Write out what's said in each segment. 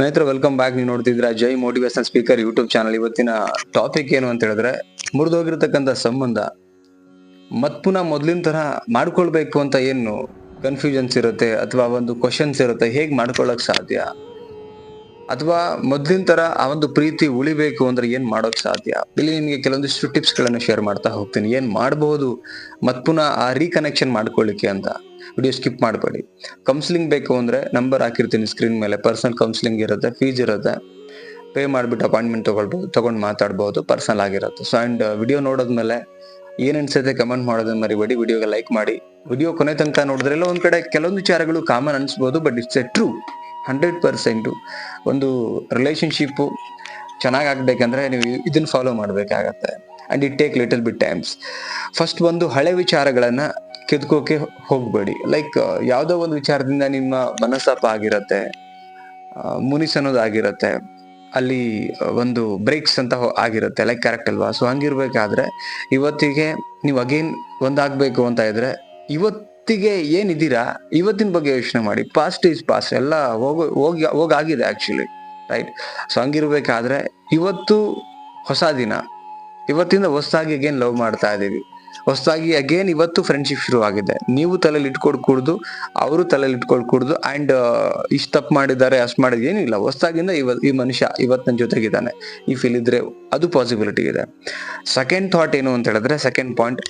ಸ್ನೇಹಿತರೆ welcome back ನೀವು ನೋಡ್ತಿದ್ರ Jai motivation speaker YouTube channel ಇವತ್ತಿನ ಟಾಪಿಕ್ ಏನು ಅಂತ ಹೇಳಿದ್ರೆ ಮುರಿದೋಗಿರ್ತಕ್ಕಂಥ ಸಂಬಂಧ, ಮತ್ ಪುನಃ ಮೊದ್ಲಿನ ತರ ಮಾಡ್ಕೊಳ್ಬೇಕು ಅಂತ ಏನು ಕನ್ಫ್ಯೂಷನ್ಸ್ ಇರುತ್ತೆ, ಅಥವಾ ಒಂದು ಕ್ವಶನ್ಸ್ ಇರುತ್ತೆ, ಹೇಗೆ ಮಾಡ್ಕೊಳಕ್ ಸಾಧ್ಯ? ಅಥವಾ ಮೊದ್ಲಿನ ತರ ಆ ಒಂದು ಪ್ರೀತಿ ಉಳಿಬೇಕು ಅಂದ್ರೆ ಏನ್ ಮಾಡೋಕ್ ಸಾಧ್ಯ? ಇಲ್ಲಿ ನಿಮಗೆ ಕೆಲವೊಂದಿಷ್ಟು ಟಿಪ್ಸ್ ಗಳನ್ನ ಶೇರ್ ಮಾಡ್ತಾ ಹೋಗ್ತೀನಿ. ಏನ್ ಮಾಡಬಹುದು ಮತ್ ಪುನಃ ಆ ರೀಕನೆಕ್ಷನ್ ಮಾಡ್ಕೊಳ್ಳಿಕ್ಕೆ ಅಂತ. ವಿಡಿಯೋ ಸ್ಕಿಪ್ ಮಾಡಬೇಡಿ. ಕೌನ್ಸಿಲಿಂಗ್ ಬೇಕು ಅಂದ್ರೆ ನಂಬರ್ ಹಾಕಿರ್ತೀನಿ ಸ್ಕ್ರೀನ್ ಮೇಲೆ. ಪರ್ಸನಲ್ ಕೌನ್ಸಿಲಿಂಗ್ ಇರುತ್ತೆ ಫೀಸ್ ಇರುತ್ತೆ. ಪೇ ಮಾಡ್ಬಿಟ್ಟು ಅಪಾಯಿಂಟ್ಮೆಂಟ್ ತಗೊಳ್ಬೋದು, ತಗೊಂಡು ಮಾತಾಡ್ಬೋದು ಪರ್ಸನಲ್ ಆಗಿರುತ್ತೆ. ಸೊ ಅಂಡ್ ವಿಡಿಯೋ ನೋಡಿದ್ಮೇಲೆ ಏನ್ ಅನ್ಸುತ್ತೆ ಕಮೆಂಟ್ ಮಾಡೋದನ್ನ ಮರಿಬೇಡಿ. ವಿಡಿಯೋಗೆ ಲೈಕ್ ಮಾಡಿ. ವಿಡಿಯೋ ಕೊನೆ ತನಕ ನೋಡಿದ್ರೆ ಎಲ್ಲ ಒಂದ್ ಕಡೆ ಕೆಲವೊಂದು ವಿಚಾರಗಳು common ಅನ್ಸ್ಬೋದು but it's a true hundred percent ಒಂದು ರಿಲೇಷನ್ಶಿಪ್ಪು ಚೆನ್ನಾಗಿ ಆಗಬೇಕಂದ್ರೆ ನೀವು ಇದನ್ನು ಫಾಲೋ ಮಾಡಬೇಕಾಗತ್ತೆ. And it take little bit times first ಒಂದು ಹಳೆ ವಿಚಾರಗಳನ್ನು ಕೆದ್ಕೋಕೆ ಹೋಗಬೇಡಿ. ಲೈಕ್ ಯಾವುದೋ ಒಂದು ವಿಚಾರದಿಂದ ನಿಮ್ಮ ಮನಸ್ತಾಪ ಆಗಿರತ್ತೆ ಮುನಿಸನ್ನೋದಾಗಿರತ್ತೆ ಅಲ್ಲಿ ಒಂದು ಬ್ರೇಕ್ಸ್ ಅಂತ ಆಗಿರುತ್ತೆ ಲೈಕ್ ಕರೆಕ್ಟ್ ಅಲ್ವಾ? ಸೊ ಹಂಗಿರ್ಬೇಕಾದ್ರೆ ಇವತ್ತಿಗೆ ನೀವು ಅಗೇನ್ ಒಂದಾಗಬೇಕು ಅಂತ ಇದ್ರೆ ಇವತ್ತಿಗೆ ಏನಿದ್ದೀರಾ, ಇವತ್ತಿನ ಬಗ್ಗೆ ಯೋಚನೆ ಮಾಡಿ. ಪಾಸ್ಟ್ ಈಸ್ ಪಾಸ್ಟ್ ಎಲ್ಲ ಹೋಗೋ, ಹೋಗಿ, ಹೋಗಾಗಿದೆ ಆಕ್ಚುಲಿ ರೈಟ್ ಸೊ ಹಂಗಿರ್ಬೇಕಾದ್ರೆ ಇವತ್ತು ಹೊಸ ದಿನ. ಇವತ್ತಿಂದ ಹೊಸದಾಗಿ ಅಗೇನ್ ಲವ್ ಮಾಡ್ತಾ ಇದ್ದೀವಿ. ಹೊಸದಾಗಿ ಅಗೇನ್ ಇವತ್ತು ಫ್ರೆಂಡ್ಶಿಪ್ ಶುರು ಆಗಿದೆ ನೀವು ತಲೆಯಲ್ಲಿ ಇಟ್ಕೊಂಡು ಕುಡ್ದು, ಅವರು ತಲೆಯಲ್ಲಿ ಇಟ್ಕೊಂಡು ಕುಡ್ದು ಅಂಡ್ ಇಷ್ಟು ತಪ್ಪು ಮಾಡಿದ್ದಾರೆ, ಅಷ್ಟು ಮಾಡಿದ ಏನಿಲ್ಲ ಹೊಸದಾಗಿಂದ ಇವ, ಈ ಮನುಷ್ಯ ಇವತ್ತು ನನ್ನ ಜೊತೆಗಿದ್ದಾನೆ. ಈ ಫೀಲ್ ಇದ್ರೆ ಅದು ಪಾಸಿಬಿಲಿಟಿ ಇದೆ. ಸೆಕೆಂಡ್ ಥಾಟ್ ಏನು ಅಂತ ಹೇಳಿದ್ರೆ ಸೆಕೆಂಡ್ ಪಾಯಿಂಟ್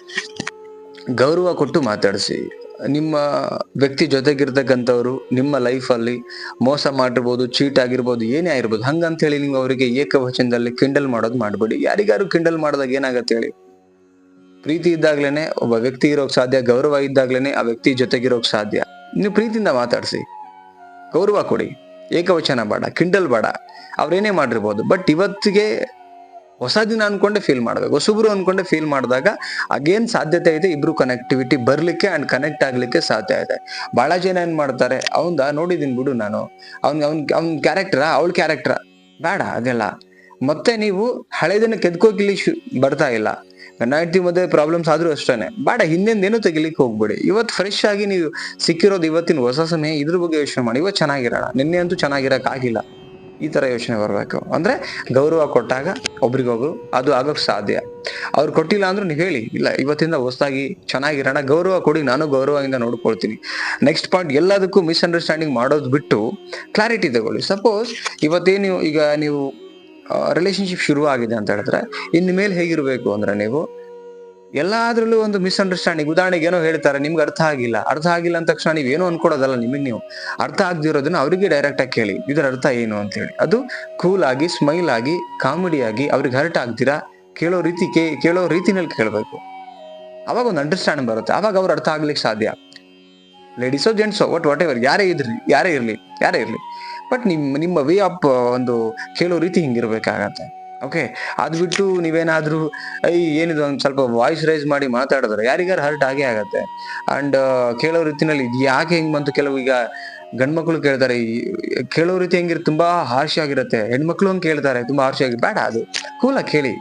ಗೌರವ ಕೊಟ್ಟು ಮಾತಾಡಿಸಿ. ನಿಮ್ಮ ವ್ಯಕ್ತಿ ಜೊತೆಗಿರ್ತಕ್ಕಂಥವ್ರು, ನಿಮ್ಮ ಲೈಫಲ್ಲಿ ಮೋಸ ಮಾಡಿರ್ಬೋದು, ಚೀಟ್ ಆಗಿರ್ಬೋದು, ಏನೇ ಆಗಿರ್ಬೋದು ಹಂಗಂತ ಹೇಳಿ ನೀವು ಅವರಿಗೆ ಏಕವಚನದಲ್ಲಿ ಕಿಂಡಲ್ ಮಾಡೋದು ಮಾಡಬೇಡಿ. ಯಾರಿಗಾರು ಕಿಂಡಲ್ ಮಾಡಿದಾಗ ಏನಾಗತ್ತೆ ಹೇಳಿ? ಪ್ರೀತಿ ಇದ್ದಾಗ್ಲೇನೆ ಒಬ್ಬ ವ್ಯಕ್ತಿ ಇರೋಕ್ ಸಾಧ್ಯ, ಗೌರವ ಇದ್ದಾಗ್ಲೇನೆ ಆ ವ್ಯಕ್ತಿ ಜೊತೆಗಿರೋಕ್ ಸಾಧ್ಯ. ನೀವು ಪ್ರೀತಿಯಿಂದ ಮಾತಾಡಿಸಿ. ಗೌರವ ಕೊಡಿ. ಏಕವಚನ ಬೇಡ ಕಿಂಡಲ್ ಬೇಡ. ಅವ್ರೇನೇ ಮಾಡಿರ್ಬೋದು. ಬಟ್ ಇವತ್ತಿಗೆ ಹೊಸ ದಿನ ಅನ್ಕೊಂಡೆ ಫೀಲ್ ಮಾಡಬೇಕು. ಹೊಸಬ್ರು ಅನ್ಕೊಂಡೆ ಫೀಲ್ ಮಾಡಿದಾಗ ಅಗೇನ್ ಸಾಧ್ಯತೆ ಇದೆ ಇಬ್ರು ಕನೆಕ್ಟಿವಿಟಿ ಬರ್ಲಿಕ್ಕೆ ಅಂಡ್ ಕನೆಕ್ಟ್ ಆಗ್ಲಿಕ್ಕೆ ಸಾಧ್ಯ ಇದೆ. ಬಹಳ ಜನ ಏನ್ ಮಾಡ್ತಾರೆ, ಅವಂದ ನೋಡಿದೀನಿ ಬಿಡು ನಾನು. ಅವ್ನ್ ಅವ್ನ್ ಅವ್ನ್ ಕ್ಯಾರೆಕ್ಟರ ಅವಳ ಕ್ಯಾರೆಕ್ಟರ ಬೇಡ ಅದೆಲ್ಲ ಮತ್ತೆ ನೀವು ಹಳೆದನ್ನ ಕೆದ್ಕೋಕಿಲಿ ಶು, ಬರ್ತಾ ಇಲ್ಲ. ಗಂಡ ಹೆಂಡತಿ ಮಧ್ಯೆ ಪ್ರಾಬ್ಲಮ್ಸ್ ಆದ್ರೂ ಅಷ್ಟೇ ಬೇಡ ಹಿಂದೆಂದೇನು ತೆಗಿಲಿಕ್ಕೆ ಹೋಗ್ಬೇಡಿ. ಇವತ್ತು ಫ್ರೆಶ್ ಆಗಿ ನೀವು ಸಿಕ್ಕಿರೋದು ಇವತ್ತಿನ ಹೊಸ ಸಮಯ, ಇದ್ರ ಬಗ್ಗೆ ಯೋಚನೆ ಮಾಡಿ. ಇವತ್ತು ಚೆನ್ನಾಗಿರೋಣ ನಿನ್ನೆ ಅಂತೂ ಚೆನ್ನಾಗಿರಕ್ ಆಗಿಲ್ಲ. ಈ ತರ ಯೋಚನೆ ಬರಬೇಕು. ಅಂದ್ರೆ ಗೌರವ ಕೊಟ್ಟಾಗ ಒಬ್ರಿಗೊಬ್ರು ಅದು ಆಗೋಕ್ ಸಾಧ್ಯ. ಅವ್ರು ಕೊಟ್ಟಿಲ್ಲ ಅಂದ್ರೂ ನೀವು ಹೇಳಿ, ಇಲ್ಲ ಇವತ್ತಿಂದ ಹೊಸದಾಗಿ ಚೆನ್ನಾಗಿರೋಣ ಗೌರವ ಕೊಡಿ, ನಾನು ಗೌರವದಿಂದ ನೋಡ್ಕೊಳ್ತೀನಿ. ನೆಕ್ಸ್ಟ್ ಪಾಯಿಂಟ್ ಎಲ್ಲದಕ್ಕೂ ಮಿಸ್ಅಂಡರ್ಸ್ಟ್ಯಾಂಡಿಂಗ್ ಮಾಡೋದು ಬಿಟ್ಟು ಕ್ಲಾರಿಟಿ ತಗೊಳ್ಳಿ. ಸಪೋಸ್ ಇವತ್ತೇನು ಈಗ ನೀವು ರಿಲೇಶನ್ಶಿಪ್ ಶುರು ಆಗಿದೆ ಅಂತ ಹೇಳಿದ್ರೆ, ಇನ್ನು ಮೇಲೆ ಹೇಗಿರಬೇಕು ಅಂದ್ರೆ ನೀವು ಎಲ್ಲಾದ್ರಲ್ಲೂ ಒಂದು ಮಿಸ್ಅಂಡರ್ಸ್ಟ್ಯಾಂಡಿಂಗ್ ಉದಾಹರಣೆಗೆ ಏನೋ ಹೇಳ್ತಾರೆ, ನಿಮ್ಗೆ ಅರ್ಥ ಆಗಿಲ್ಲ. ಅರ್ಥ ಆಗಿಲ್ಲ ಅಂದ ತಕ್ಷಣ ನೀವು ಏನೋ ಅನ್ಕೊಡೋದಲ್ಲ ನಿಮಗೆ ನೀವು. ಅರ್ಥ ಆಗದಿರೋದನ್ನ ಅವರಿಗೆ ಡೈರೆಕ್ಟ್ ಆಗಿ ಕೇಳಿ. ಇದರ ಅರ್ಥ ಏನು ಅಂತ ಹೇಳಿ. ಅದು ಕೂಲ್ ಆಗಿ ಸ್ಮೈಲ್ ಆಗಿ ಕಾಮಿಡಿ ಆಗಿ ಅವ್ರಿಗೆ ಹರ್ಟ್ ಆಗ್ತೀರಾ? ಕೇಳೋ ರೀತಿ ಕೇ, ಕೇಳೋ ರೀತಿನಲ್ಲಿ ಕೇಳಬೇಕು. ಅವಾಗ ಒಂದು ಅಂಡರ್ಸ್ಟ್ಯಾಂಡ್ ಬರುತ್ತೆ. ಅವಾಗ ಅವ್ರು ಅರ್ಥ ಆಗ್ಲಿಕ್ಕೆ ಸಾಧ್ಯ. ಲೇಡೀಸೋ ಜೆಂಟ್ಸೋ ಒಟ್ ವಾಟ್ ಎವರ್ ಯಾರೇ ಇದ್ರಿ, ಯಾರೇ ಇರಲಿ ಯಾರೇ ಇರಲಿ. ಬಟ್ ನಿಮ್ಮ ನಿಮ್ಮ ವೇ ಆಫ್ ಒಂದು ಕೇಳೋ ರೀತಿ ಹಿಂಗಿರ್ಬೇಕಾಗತ್ತೆ ಓಕೆ ಅದು ಬಿಟ್ಟು ನೀವೇನಾದರೂ ಐ ಏನಿದು ಒಂದು ಸ್ವಲ್ಪ ವಾಯ್ಸ್ ರೈಸ್ ಮಾಡಿ ಮಾತಾಡಿದ್ರೆ ಯಾರಿಗಾರು ಹರ್ಟ್ ಆಗೇ ಆಗತ್ತೆ. ಅಂಡ್ ಕೇಳೋ ರೀತಿನಲ್ಲಿ ಇದು ಯಾಕೆ ಹೆಂಗೆ ಬಂತು ಕೆಲವು ಈಗ ಗಂಡ್ಮಕ್ಳು ಕೇಳ್ತಾರೆ ಕೇಳೋ ರೀತಿ ಹೆಂಗಿರ್ ತುಂಬಾ ಹಾರ್ಷ್ ಆಗಿರುತ್ತೆ. ಹೆಣ್ಮಕ್ಳು ಹಂಗೆ ಕೇಳ್ತಾರೆ, ತುಂಬಾ ಆಗಿ, ಬೇಡ ಅದು. ಕೂಲಾಗಿ ಕೇಳಿ.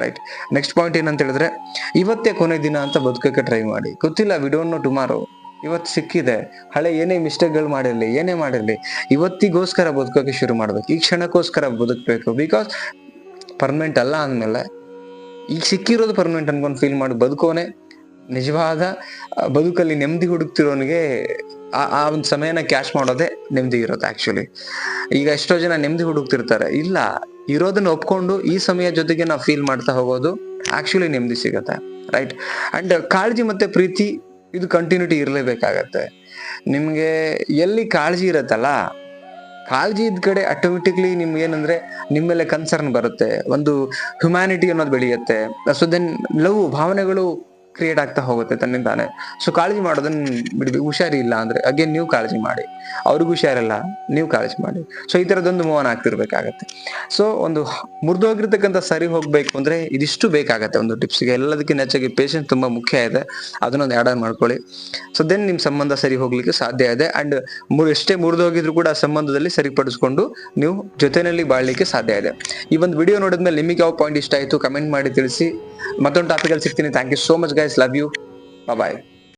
ರೈಟ್ ನೆಕ್ಸ್ಟ್ ಪಾಯಿಂಟ್ ಏನಂತ ಹೇಳಿದ್ರೆ, ಇವತ್ತೇ ಕೊನೆ ದಿನ ಅಂತ ಬದುಕಕ್ಕೆ ಟ್ರೈ ಮಾಡಿ. ಗೊತ್ತಿಲ್ಲ ವಿ ನೋ ಟುಮಾರೋ ಇವತ್ತು ಸಿಕ್ಕಿದೆ. ಹಳೆ ಏನೇ ಮಿಸ್ಟೇಕ್ಗಳು ಮಾಡಿರಲಿ, ಏನೇ ಮಾಡಿರಲಿ, ಇವತ್ತಿಗೋಸ್ಕರ ಬದುಕೋಕೆ ಶುರು ಮಾಡಬೇಕು. ಈ ಕ್ಷಣಕ್ಕೋಸ್ಕರ ಬದುಕಬೇಕು. ಬಿಕಾಸ್ ಪರ್ಮನೆಂಟ್ ಅಲ್ಲ ಅಂದಮೇಲೆ, ಈಗ ಸಿಕ್ಕಿರೋದು ಪರ್ಮನೆಂಟ್ ಅನ್ಕೊಂಡು ಫೀಲ್ ಮಾಡಿ ಬದುಕೋನೆ, ನಿಜವಾದ ಬದುಕಲ್ಲಿ ನೆಮ್ಮದಿ ಹುಡುಕ್ತಿರೋನಿಗೆ ಆ ಒಂದು ಸಮಯನ ಕ್ಯಾಶ್ ಮಾಡೋದೇ ನೆಮ್ಮದಿ ಇರೋದು ಆಕ್ಚುಲಿ ಈಗ ಎಷ್ಟೋ ಜನ ನೆಮ್ಮದಿ ಹುಡುಕ್ತಿರ್ತಾರೆ. ಇಲ್ಲ, ಇರೋದನ್ನ ಒಪ್ಕೊಂಡು ಈ ಸಮಯ ಜೊತೆಗೆ ನಾವು ಫೀಲ್ ಮಾಡ್ತಾ ಹೋಗೋದು ಆಕ್ಚುಲಿ ನೆಮ್ಮದಿ ಸಿಗತ್ತೆ ರೈಟ್ ಅಂಡ್ ಕಾಳಜಿ ಮತ್ತೆ ಪ್ರೀತಿ, ಇದು ಕಂಟಿನ್ಯೂಟಿ ಇರಲೇಬೇಕಾಗತ್ತೆ. ನಿಮಗೆ ಎಲ್ಲಿ ಕಾಳಜಿ ಇರತ್ತಲ್ಲ ಕಾಳಜಿ ಇದ್ದ ಕಡೆ ಆಟೋಮೆಟಿಕ್ಲಿ ನಿಮ್ಗೆ ಏನಂದ್ರೆ ನಿಮ್ಮ ಮೇಲೆ ಕನ್ಸರ್ನ್ ಬರುತ್ತೆ. ಒಂದು ಹ್ಯುಮ್ಯಾನಿಟಿ ಅನ್ನೋದು ಬೆಳೆಯುತ್ತೆ. ಸೊ ದೆನ್ ಲವ್ ಭಾವನೆಗಳು ಕ್ರಿಯೇಟ್ ಆಗ್ತಾ ಹೋಗುತ್ತೆ ತನ್ನಿಂದಾನೆ. ಸೊ ಕಾಳಜಿ ಮಾಡೋದನ್ನ ಬಿಡ್ಬೇಕು ಹುಷಾರಿ ಇಲ್ಲ ಅಂದ್ರೆ ಅಗೇನ್ ನೀವು ಕಾಳಜಿ ಮಾಡಿ. ಅವ್ರಿಗೂ ಹುಷಾರಿಲ್ಲ ನೀವು ಕಾಳಜಿ ಮಾಡಿ. ಸೊ ಈ ತರದೊಂದು ಮೋಹನ ಆಗ್ತಿರ್ಬೇಕಾಗತ್ತೆ. ಸೊ ಒಂದು ಮುರಿದೋಗಿರ್ತಕ್ಕಂಥ ಸರಿ ಹೋಗ್ಬೇಕು ಅಂದ್ರೆ ಇದಿಷ್ಟು ಬೇಕಾಗತ್ತೆ ಒಂದು ಟಿಪ್ಸ್ಗೆ ಎಲ್ಲದಕ್ಕಿಂತ ಹೆಚ್ಚಾಗಿ ಪೇಷನ್ಸ್ ತುಂಬಾ ಮುಖ್ಯ ಇದೆ. ಅದನ್ನೊಂದು ಆ್ಯಡ್ ಆನ್ ಮಾಡ್ಕೊಳ್ಳಿ. ಸೊ ದೆನ್ ನಿಮ್ ಸಂಬಂಧ ಸರಿ ಹೋಗ್ಲಿಕ್ಕೆ ಸಾಧ್ಯ ಇದೆ. ಅಂಡ್ ಎಷ್ಟೇ ಮುರಿದೋಗಿದ್ರು ಕೂಡ ಆ ಸಂಬಂಧದಲ್ಲಿ ಸರಿಪಡಿಸ್ಕೊಂಡು ನೀವು ಜೊತೆಯಲ್ಲಿ ಬಾಳ್ಲಿಕ್ಕೆ ಸಾಧ್ಯ ಇದೆ. ಈ ಒಂದು ವಿಡಿಯೋ ನೋಡಿದ್ಮೇಲೆ ನಿಮಗೆ ಯಾವ ಪಾಯಿಂಟ್ ಇಷ್ಟ ಆಯ್ತು ಕಮೆಂಟ್ ಮಾಡಿ ತಿಳಿಸಿ. ಮತ್ತೊಂದು ಟಾಪಿಕಲ್ಲಿ ಸಿಗ್ತೀನಿ. Thank you so much guys love you bye